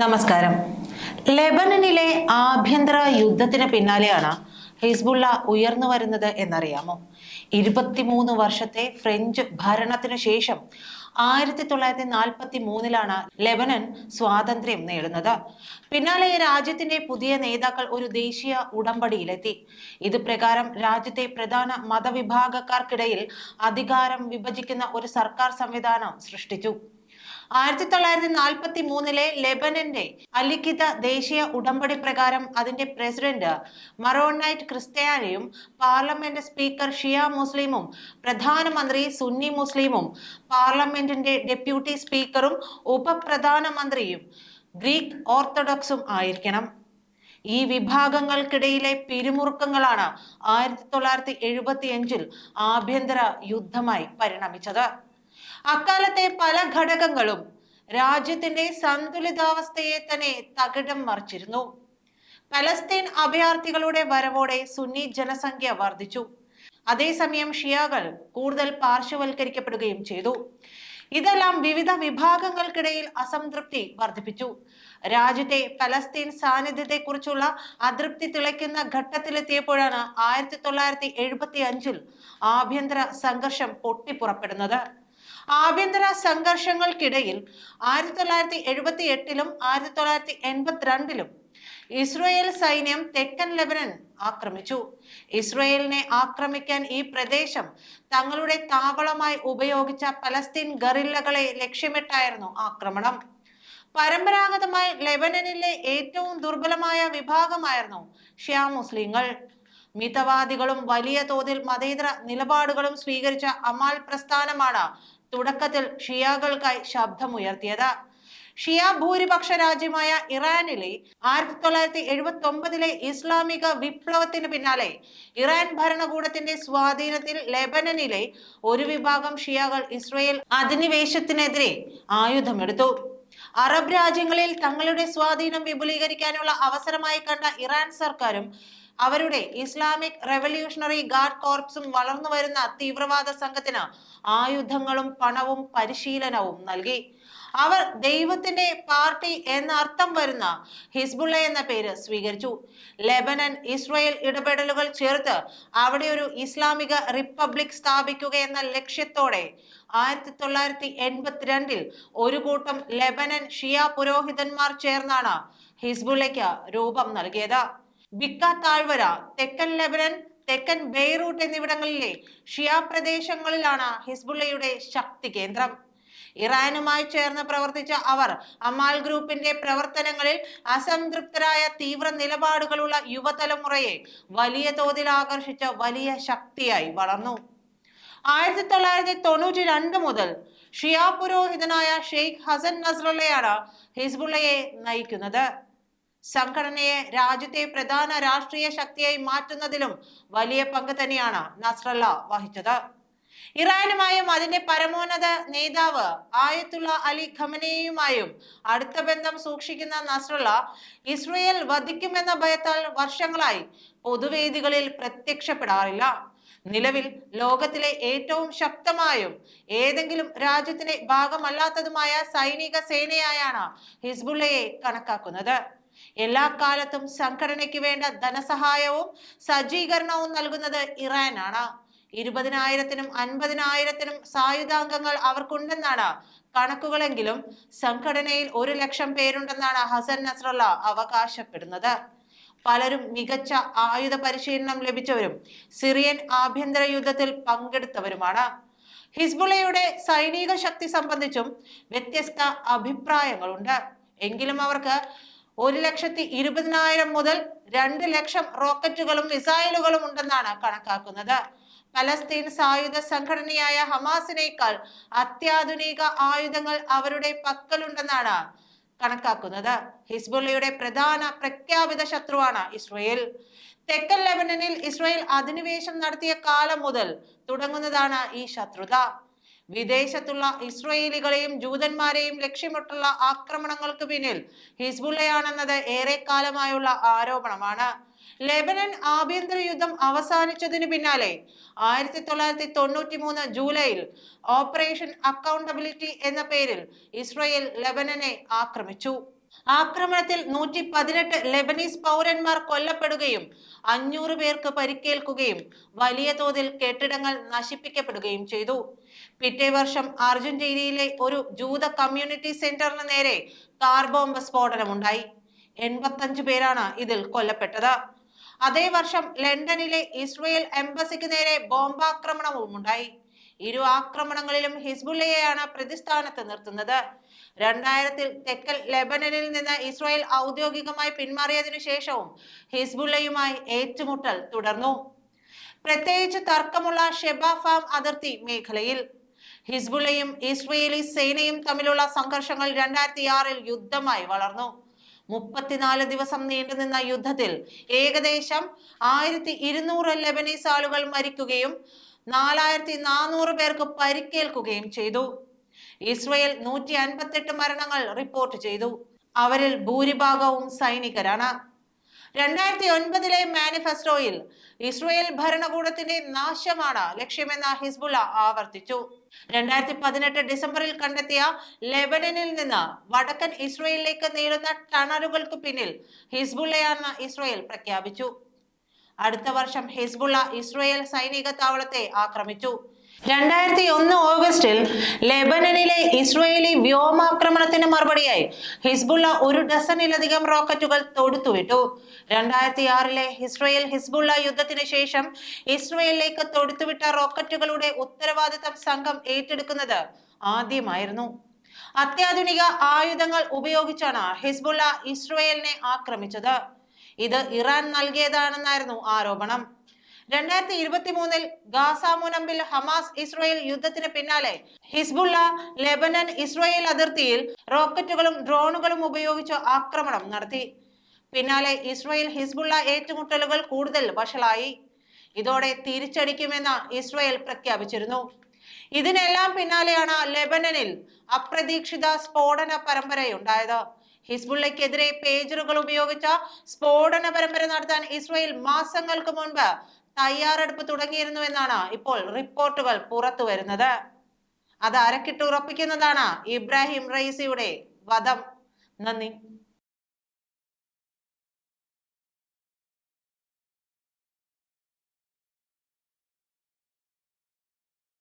നമസ്കാരം. ലെബനനിലെ ആഭ്യന്തര യുദ്ധത്തിന് പിന്നാലെയാണ് ഹിസ്ബുള്ള ഉയർന്നു വരുന്നത് എന്നറിയാമോ? ഇരുപത്തിമൂന്ന് വർഷത്തെ ഫ്രഞ്ച് ഭരണത്തിനു ശേഷം ആയിരത്തി തൊള്ളായിരത്തി നാൽപ്പത്തി മൂന്നിലാണ് ലെബനൻ സ്വാതന്ത്ര്യം നേടുന്നത്. പിന്നാലെ രാജ്യത്തിന്റെ പുതിയ നേതാക്കൾ ഒരു ദേശീയ ഉടമ്പടിയിലെത്തി. ഇത് പ്രകാരം രാജ്യത്തെ പ്രധാന മതവിഭാഗക്കാർക്കിടയിൽ അധികാരം വിഭജിക്കുന്ന ഒരു സർക്കാർ സംവിധാനം സൃഷ്ടിച്ചു. ആയിരത്തി തൊള്ളായിരത്തി നാൽപ്പത്തി മൂന്നിലെ ലെബനന്റെ അലിഖിത ദേശീയ ഉടമ്പടി പ്രകാരം അതിന്റെ പ്രസിഡന്റ് മറോണൈറ്റ് ക്രിസ്ത്യാനിയും പാർലമെന്റ് സ്പീക്കർ ഷിയ മുസ്ലിമും പ്രധാനമന്ത്രി സുന്നി മുസ്ലിമും പാർലമെന്റിന്റെ ഡെപ്യൂട്ടി സ്പീക്കറും ഉപപ്രധാനമന്ത്രിയും ഗ്രീക്ക് ഓർത്തഡോക്സും ആയിരിക്കണം. ഈ വിഭാഗങ്ങൾക്കിടയിലെ പിരിമുറുക്കങ്ങളാണ് ആയിരത്തി തൊള്ളായിരത്തി എഴുപത്തി അഞ്ചിൽ ആഭ്യന്തര യുദ്ധമായി പരിണമിച്ചത്. അക്കാലത്തെ പല ഘടകങ്ങളും രാജ്യത്തിന്റെ സന്തുലിതാവസ്ഥയെ തന്നെ തകിടം മറിച്ചിരുന്നു. പലസ്തീൻ അഭയാർത്ഥികളുടെ വരവോടെ സുന്നി ജനസംഖ്യ വർദ്ധിച്ചു. അതേസമയം ഷിയാകൾ കൂടുതൽ പാർശ്വവൽക്കരിക്കപ്പെടുകയും ചെയ്തു. ഇതെല്ലാം വിവിധ വിഭാഗങ്ങൾക്കിടയിൽ അസംതൃപ്തി വർദ്ധിപ്പിച്ചു. രാജ്യത്തെ പലസ്തീൻ സാന്നിധ്യത്തെക്കുറിച്ചുള്ള അതൃപ്തി തിളയ്ക്കുന്ന ഘട്ടത്തിലെത്തിയപ്പോഴാണ് ആയിരത്തി തൊള്ളായിരത്തി എഴുപത്തി അഞ്ചിൽ ആഭ്യന്തര സംഘർഷം പൊട്ടിപ്പുറപ്പെടുന്നത്. ആഭ്യന്തര സംഘർഷങ്ങൾക്കിടയിൽ ആയിരത്തി തൊള്ളായിരത്തി എഴുപത്തി എട്ടിലും ആയിരത്തി തൊള്ളായിരത്തി എൺപത്തിരണ്ടിലും ഇസ്രയേൽ സൈന്യം തെക്കൻ ലെബനൻ ആക്രമിച്ചു. ഇസ്രയേലിനെ ആക്രമിക്കാൻ ഈ പ്രദേശം തങ്ങളുടെ താവളമായി ഉപയോഗിച്ച പലസ്തീൻ ഗറില്ലകളെ ലക്ഷ്യമിട്ടായിരുന്നു ആക്രമണം. പരമ്പരാഗതമായി ലെബനനിലെ ഏറ്റവും ദുർബലമായ വിഭാഗമായിരുന്നു ഷ്യാ മുസ്ലിങ്ങൾ. മിതവാദികളും വലിയ തോതിൽ മതേതര നിലപാടുകളും സ്വീകരിച്ച അമാൽ പ്രസ്ഥാനമാണ് തുടക്കത്തിൽ ഷിയാകൾക്കായി ശബ്ദമുയർത്തിയത്. ഷിയ ഭൂരിപക്ഷ രാജ്യമായ ഇറാനിലെ ആയിരത്തി തൊള്ളായിരത്തി എഴുപത്തി ഒമ്പതിലെ ഇസ്ലാമിക വിപ്ലവത്തിന് പിന്നാലെ ഇറാൻ ഭരണകൂടത്തിന്റെ സ്വാധീനത്തിൽ ലെബനനിലെ ഒരു വിഭാഗം ഷിയകൾ ഇസ്രയേൽ അധിനിവേശത്തിനെതിരെ ആയുധമെടുത്തു. അറബ് രാജ്യങ്ങളിൽ തങ്ങളുടെ സ്വാധീനം വിപുലീകരിക്കാനുള്ള അവസരമായി കണ്ട ഇറാൻ സർക്കാരും അവരുടെ ഇസ്ലാമിക് റെവല്യൂഷണറി ഗാർഡ് കോർപ്സും വളർന്നു വരുന്ന തീവ്രവാദ സംഘത്തിന് ആയുധങ്ങളും പണവും പരിശീലനവും നൽകി. അവർ ദൈവത്തിന്റെ പാർട്ടി എന്ന അർത്ഥം വരുന്ന ഹിസ്ബുള്ള എന്ന പേര് സ്വീകരിച്ചു. ലെബനൻ ഇസ്രയേൽ ഇടപെടലുകൾ ചേർത്ത് അവിടെ ഒരു ഇസ്ലാമിക റിപ്പബ്ലിക് സ്ഥാപിക്കുക എന്ന ലക്ഷ്യത്തോടെ ആയിരത്തി തൊള്ളായിരത്തി എൺപത്തിരണ്ടിൽ ഒരു കൂട്ടം ലെബനൻ ഷിയ പുരോഹിതന്മാർ ചേർന്നാണ് ഹിസ്ബുള്ളയ്ക്ക് രൂപം നൽകിയത്. ബിക്ക താഴ്വര തെക്കൻ ലെബനൻ തെക്കൻ ബെയ്റൂട്ട് എന്നിവിടങ്ങളിലെ ഷിയ പ്രദേശങ്ങളിലാണ് ഹിസ്ബുള്ളയുടെ ശക്തി കേന്ദ്രം. ഇറാനുമായി ചേർന്ന് പ്രവർത്തിച്ച അവർ അമാൽ ഗ്രൂപ്പിന്റെ പ്രവർത്തനങ്ങളിൽ അസംതൃപ്തരായ തീവ്ര നിലപാടുകളുള്ള യുവതലമുറയെ വലിയ തോതിൽ ആകർഷിച്ച വലിയ ശക്തിയായി വളർന്നു. ആയിരത്തി തൊള്ളായിരത്തി തൊണ്ണൂറ്റി രണ്ട് മുതൽ ഷിയാ പുരോഹിതനായ ഷെയ്ഖ് ഹസൻ നസ്രുള്ളയാണ് ഹിസ്ബുള്ളയെ നയിക്കുന്നത്. സംഘടനയെ രാജ്യത്തെ പ്രധാന രാഷ്ട്രീയ ശക്തിയായി മാറ്റുന്നതിലും വലിയ പങ്ക് തന്നെയാണ് നസ്രല്ല വഹിച്ചത്. ഇറാനുമായും അതിന്റെ പരമോന്നത നേതാവ് ആയത്തുള്ള അലി ഖമനയുമായും അടുത്ത ബന്ധം സൂക്ഷിക്കുന്ന നസ്രല്ല ഇസ്രയേൽ വധിക്കുമെന്ന ഭയത്താൽ വർഷങ്ങളായി പൊതുവേദികളിൽ പ്രത്യക്ഷപ്പെടാറില്ല. നിലവിൽ ലോകത്തിലെ ഏറ്റവും ശക്തമായും ഏതെങ്കിലും രാജ്യത്തിന്റെ ഭാഗമല്ലാത്തതുമായ സൈനിക സേനയായാണ് ഹിസ്ബുള്ളയെ കണക്കാക്കുന്നത്. എല്ലാ കാലത്തും സംഘടനയ്ക്ക് വേണ്ട ധനസഹായവും സജ്ജീകരണവും നൽകുന്നത് ഇറാനാണ്. ഇരുപതിനായിരത്തിനും അൻപതിനായിരത്തിനും സായുധാംഗങ്ങൾ അവർക്കുണ്ടെന്നാണ് കണക്കുകളെങ്കിലും സംഘടനയിൽ ഒരു ലക്ഷം പേരുണ്ടെന്നാണ് ഹസൻ നസ്രല്ല അവകാശപ്പെടുന്നത്. പലരും മികച്ച ആയുധ പരിശീലനം ലഭിച്ചവരും സിറിയൻ ആഭ്യന്തര യുദ്ധത്തിൽ പങ്കെടുത്തവരുമാണ്. ഹിസ്ബുളയുടെ സൈനിക ശക്തി സംബന്ധിച്ചും വ്യത്യസ്ത അഭിപ്രായങ്ങളുണ്ട്. എങ്കിലും അവർക്ക് ഒരു ലക്ഷത്തി ഇരുപതിനായിരം മുതൽ രണ്ട് ലക്ഷം റോക്കറ്റുകളും മിസൈലുകളും ഉണ്ടെന്നാണ് കണക്കാക്കുന്നത്. പലസ്തീൻ സായുധ സംഘടനയായ ഹമാസിനേക്കാൾ അത്യാധുനിക ആയുധങ്ങൾ അവരുടെ പക്കലുണ്ടെന്നാണ് കണക്കാക്കുന്നത്. ഹിസ്ബുള്ളയുടെ പ്രധാന പ്രഖ്യാപിത ശത്രുവാണ് ഇസ്രയേൽ. തെക്കൻ ലെബനനിൽ ഇസ്രയേൽ അധിനിവേശം നടത്തിയ കാലം മുതൽ തുടങ്ങുന്നതാണ് ഈ ശത്രുത. വിദേശത്തുള്ള ഇസ്രയേലികളെയും ജൂതന്മാരെയും ലക്ഷ്യമിട്ടുള്ള ആക്രമണങ്ങൾക്ക് പിന്നിൽ ഹിസ്ബുള്ളയാണെന്നത് ഏറെക്കാലമായുള്ള ആരോപണമാണ്. ലെബനൻ ആഭ്യന്തര യുദ്ധം അവസാനിച്ചതിന് പിന്നാലെ ആയിരത്തി തൊള്ളായിരത്തി തൊണ്ണൂറ്റി മൂന്ന് ജൂലൈയിൽ ഓപ്പറേഷൻ അക്കൗണ്ടബിലിറ്റി എന്ന പേരിൽ ഇസ്രയേൽ ലെബനനെ ആക്രമിച്ചു. ആക്രമണത്തിൽ നൂറ്റി പതിനെട്ട് ലെബനീസ് പൗരന്മാർ കൊല്ലപ്പെടുകയും അഞ്ഞൂറ് പേർക്ക് പരിക്കേൽക്കുകയും വലിയ തോതിൽ കെട്ടിടങ്ങൾ നശിപ്പിക്കപ്പെടുകയും ചെയ്തു. പിറ്റേ വർഷം അർജന്റീനയിലെ ഒരു ജൂത കമ്മ്യൂണിറ്റി സെന്ററിന് നേരെ കാർ ബോംബ് സ്ഫോടനമുണ്ടായി. എൺപത്തഞ്ചു പേരാണ് ഇതിൽ കൊല്ലപ്പെട്ടത്. അതേ വർഷം ലണ്ടനിലെ ഇസ്രയേൽ എംബസിക്ക് നേരെ ബോംബാക്രമണവും ഉണ്ടായി ഇരു ആക്രമണങ്ങളിലും ഹിസ്ബുള്ളയെയാണ് പ്രതിസ്ഥാനത്ത് നിർത്തുന്നത്. രണ്ടായിരത്തിൽ തെക്കൽ ലെബനനിൽ നിന്ന് ഇസ്രായേൽ ഔദ്യോഗികമായി പിന്മാറിയതിനു ശേഷവും ഹിസ്ബുള്ളയുമായി ഏറ്റുമുട്ടൽ തുടർന്നു. പ്രത്യേകിച്ച് തർക്കമുള്ള ഷെബ ഫാം അതിർത്തി മേഖലയിൽ ഹിസ്ബുള്ളയും ഇസ്രയേലി സേനയും തമ്മിലുള്ള സംഘർഷങ്ങൾ രണ്ടായിരത്തി ആറിൽ യുദ്ധമായി വളർന്നു. മുപ്പത്തിനാല് ദിവസം നീണ്ടുനിന്ന യുദ്ധത്തിൽ ഏകദേശം ആയിരത്തി ഇരുന്നൂറ് ലെബനീസ് ആളുകൾ മരിക്കുകയും നാലായിരത്തി നാനൂറ് പേർക്ക് പരിക്കേൽക്കുകയും ചെയ്തു. ഇസ്രയേൽ നൂറ്റി അൻപത്തെട്ട് മരണങ്ങൾ റിപ്പോർട്ട് ചെയ്തു. അവരിൽ ഭൂരിഭാഗവും സൈനികരാണ്. രണ്ടായിരത്തി ഒൻപതിലെ മാനിഫെസ്റ്റോയിൽ ഇസ്രയേൽ ഭരണകൂടത്തിന്റെ നാശമാണ് ലക്ഷ്യമെന്ന ഹിസ്ബുല ആവർത്തിച്ചു. രണ്ടായിരത്തി പതിനെട്ട് ഡിസംബറിൽ കണ്ടെത്തിയ ലെബനനിൽ നിന്ന് വടക്കൻ ഇസ്രയേലിലേക്ക് നീളുന്ന ടണലുകൾക്ക് പിന്നിൽ ഹിസ്ബുള്ളയാണെന്ന് ഇസ്രയേൽ പ്രഖ്യാപിച്ചു. അടുത്ത വർഷം ഹിസ്ബുള്ള ഇസ്രയേൽ സൈനിക താവളത്തെ ആക്രമിച്ചു. രണ്ടായിരത്തി ഒന്ന് ഓഗസ്റ്റിൽ ലെബനനിലെ ഇസ്രയേലി വ്യോമാക്രമണത്തിന് മറുപടിയായി ഹിസ്ബുള്ള ഒരു ഡസനിലധികം റോക്കറ്റുകൾ തൊടുത്തുവിട്ടു. രണ്ടായിരത്തി ആറിലെ ഇസ്രയേൽ ഹിസ്ബുള്ള യുദ്ധത്തിന് ശേഷം ഇസ്രയേലിലേക്ക് തൊടുത്തുവിട്ട റോക്കറ്റുകളുടെ ഉത്തരവാദിത്തം സംഘം ഏറ്റെടുക്കുന്നത് ആദ്യമായിരുന്നു. അത്യാധുനിക ആയുധങ്ങൾ ഉപയോഗിച്ചാണ് ഹിസ്ബുള്ള ഇസ്രയേലിനെ ആക്രമിച്ചത്. ഇത് ഇറാൻ നൽകിയതാണെന്നായിരുന്നു ആരോപണം. രണ്ടായിരത്തി ഇരുപത്തി മൂന്നിൽ ഗാസ മുനമ്പിൽ ഹമാസ് ഇസ്രായേൽ യുദ്ധത്തിന് പിന്നാലെ ഹിസ്ബുള്ള ലെബനൻ ഇസ്രായേൽ അതിർത്തിയിൽ റോക്കറ്റുകളും ഡ്രോണുകളും ഉപയോഗിച്ച് ആക്രമണം നടത്തി. പിന്നാലെ ഇസ്രായേൽ ഹിസ്ബുള്ള ഏറ്റുമുട്ടലുകൾ കൂടുതൽ വഷളായി. ഇതോടെ തിരിച്ചടിക്കുമെന്ന് ഇസ്രായേൽ പ്രഖ്യാപിച്ചിരുന്നു. ഇതിനെല്ലാം പിന്നാലെയാണ് ലെബനനിൽ അപ്രതീക്ഷിത സ്ഫോടന പരമ്പരയുണ്ടായത്. ഹിസ്ബുള്ളയ്ക്കെതിരെ പേജറുകൾ ഉപയോഗിച്ച സ്ഫോടന പരമ്പര നടത്താൻ ഇസ്രായേൽ മാസങ്ങൾക്ക് മുൻപ് തയ്യാറെടുപ്പ് തുടങ്ങിയിരുന്നു എന്നാണ് ഇപ്പോൾ റിപ്പോർട്ടുകൾ പുറത്തു വരുന്നത്. അത് അരക്കിട്ട് ഉറപ്പിക്കുന്നതാണ് ഇബ്രാഹിം റൈസിയുടെ വധം. നന്ദി.